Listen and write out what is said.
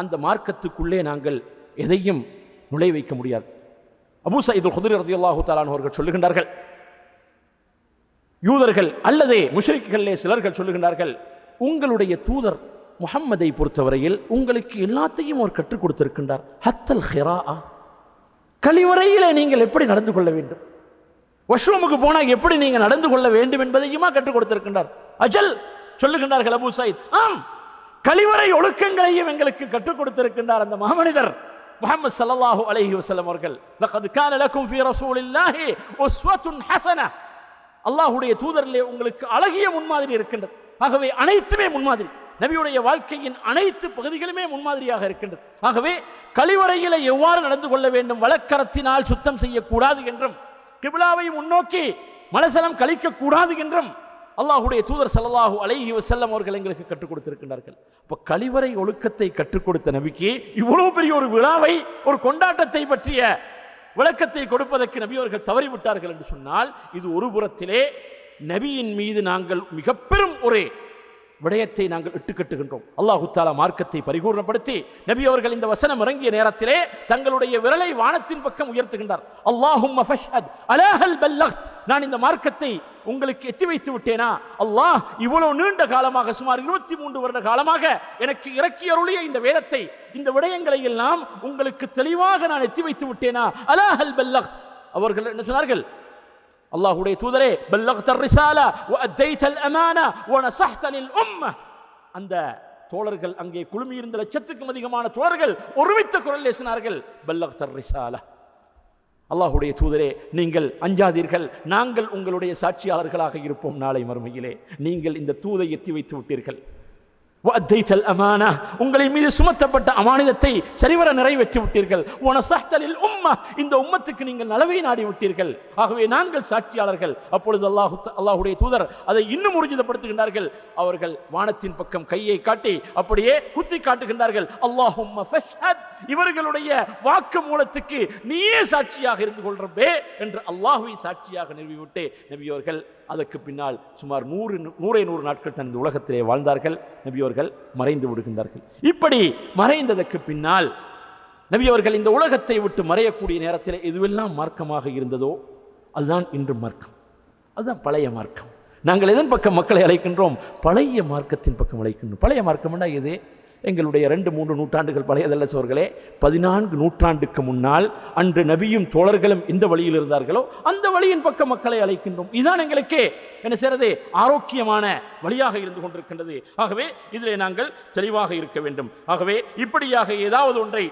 அந்த மார்க்கத்துக்குள்ளே நாங்கள் எதையும் நுழை வைக்க முடியாது. அபூ சயீதுல் குதிரை ரதியல்லாஹு தாலான் அவர்கள் சொல்லுகின்றார்கள் யூதர்கள் அல்லது முஷ்ரிக்குகளிலே சிலர்கள் சொல்லுகின்றார்கள் உங்களுடைய தூதர் முகம்மதை பொறுத்தவரையில் உங்களுக்கு எல்லாத்தையும் அவர் கற்றுக் கொடுத்திருக்கின்றார். ஹத்தல் ஹெரா கழிவறையிலே நீங்கள் எப்படி நடந்து கொள்ள வேண்டும்? வாஷ்ரூமுக்கு போனால் எப்படி நீங்கள் நடந்து கொள்ள வேண்டும் என்பதையுமா கற்றுக் கொடுத்திருக்கின்றார்? அஜல் சொல்லுகின்றார்கள் அபு சயித். ஆம் கழிவறை ஒழுக்கங்களையும் எங்களுக்கு கற்றுக் கொடுத்திருக்கின்றார் அந்த மாமனிதர் முகமது சல்லாஹூ அலஹி வசலம் அவர்கள். லaqad கான லக்கும் ஃபீ ரசூலில்லாஹி உஸ்வத்துன் தூதரிலே உங்களுக்கு அழகிய முன்மாதிரி இருக்கின்றது. ஆகவே அனைத்துமே முன்மாதிரி. நபியுடைய வாழ்க்கையின் அனைத்து பகுதிகளுமே முன்மாதிரியாக இருக்கின்றது. ஆகவே கழிவறையில் எவ்வாறு நடந்து கொள்ள வேண்டும் வழக்கரத்தினால் சுத்தம் செய்யக்கூடாது என்றும் கிபிலாவை முன்னோக்கி மலசலம் கழிக்கக்கூடாது என்றும் அல்லாஹுடைய தூதர் சல்லாஹூ அலைஹி வசல்லம் அவர்கள் எங்களுக்கு கற்றுக் கொடுத்திருக்கின்றார்கள். இப்போ கழிவறை ஒழுக்கத்தை கற்றுக் கொடுத்த நபிக்கு இவ்வளவு பெரிய ஒரு விழாவை ஒரு கொண்டாட்டத்தை பற்றிய விளக்கத்தை கொடுப்பதற்கு நபி அவர்கள் தவறிவிட்டார்கள் என்று சொன்னால் இது ஒரு புறத்திலே நபியின் மீது நாங்கள் மிக பெரும் ஒரு விடயத்தை நாங்கள் இட்டுக்கட்டுகின்றோம். அல்லாஹு தாலா மார்க்கத்தை பரிபூர்ணப்படுத்தி நபி அவர்கள் இந்த வசனம் இறங்கிய நேரத்திலே தங்களுடைய விரலை வானத்தின் பக்கம் உயர்த்துகின்றார். அல்லாஹும் நான் இந்த மார்க்கத்தை உங்களுக்கு எத்தி வைத்து விட்டேனா? அல்லாஹ் இவ்வளவு நீண்ட காலமாக சுமார் இருபத்தி மூன்று வருட காலமாக எனக்கு இறக்கி அருளிய இந்த வேதத்தை இந்த விடயங்களை எல்லாம் உங்களுக்கு தெளிவாக நான் எத்தி வைத்து விட்டேனா? அலாஹல் பல்லக்த். அவர்கள் என்ன சொன்னார்கள்? அல்லாஹுடைய தூதரே பல்லக்த ரிசாலா வ அத்தைத்தல் அமானா வ நஸஹ்த உம்ம அந்த தோழர்கள் அங்கே குழுமியிருந்த லட்சத்துக்கும் அதிகமான தோழர்கள் ஒருமித்த குரல் பேசினார்கள் பல்லக்த ரிசாலா. அல்லாஹ்வுடைய தூதரே நீங்கள் அஞ்சாதீர்கள் நாங்கள் உங்களுடைய சாட்சியாளர்களாக இருப்போம் நாளை மறுமையிலே. நீங்கள் இந்த தூதை எத்தி வைத்து விட்டீர்கள். வத்தைத்தல் அமானா உங்களின் மீது சுமத்தப்பட்ட அமானிதத்தை சரிவர நிறைவேற்றி விட்டீர்கள். உனசஹ்தலில் உம்மா இந்த உம்மத்துக்கு நீங்கள் நலவை நாடி விட்டீர்கள். ஆகவே நாங்கள் சாட்சியாளர்கள். அப்பொழுது அல்லாஹு அல்லாஹுடைய தூதர் அதை இன்னும் உறுதிப்படுத்துகின்றார்கள். அவர்கள் வானத்தின் பக்கம் கையை காட்டி அப்படியே குத்தி காட்டுகின்றார்கள். அல்லாஹும் இவர்களுடைய வாக்கு மூலத்துக்கு நீயே சாட்சியாக இருந்து கொள்றப்பே என்று அல்லாஹுவை சாட்சியாக நிறுவிவிட்டு. நபியோர்கள் அதற்கு பின்னால் சுமார் நூறு நூறே நூறு நாட்கள் தன் உலகத்திலே வாழ்ந்தார்கள். நபியவர்கள் மறைந்து விடுகின்றார்கள். இப்படி மறைந்ததற்கு பின்னால் நபியவர்கள் இந்த உலகத்தை விட்டு மறையக்கூடிய நேரத்தில் எதுவெல்லாம் மார்க்கமாக இருந்ததோ அதுதான் இன்று மார்க்கம். அதுதான் பழைய மார்க்கம். நாங்கள் எதன் பக்கம் மக்களை அழைக்கின்றோம்? பழைய மார்க்கத்தின் பக்கம் அழைக்கின்றோம். பழைய மார்க்கம்னா எது? எங்களுடைய ரெண்டு மூன்று நூற்றாண்டுகள் பழையதல்ல சோர்களே பதினான்கு நூற்றாண்டுக்கு முன்னால் அன்று நபியும் தோழர்களும் எந்த வழியில் இருந்தார்களோ அந்த வழியின் பக்கம் மக்களை அழைக்கின்றோம். இதுதான் எங்களுக்கு என்ன செய்யறது ஆரோக்கியமான வழியாக இருந்து கொண்டிருக்கின்றது. ஆகவே இதிலே நாங்கள் தெளிவாக இருக்க வேண்டும். ஆகவே இப்படியாக ஏதாவது ஒன்றை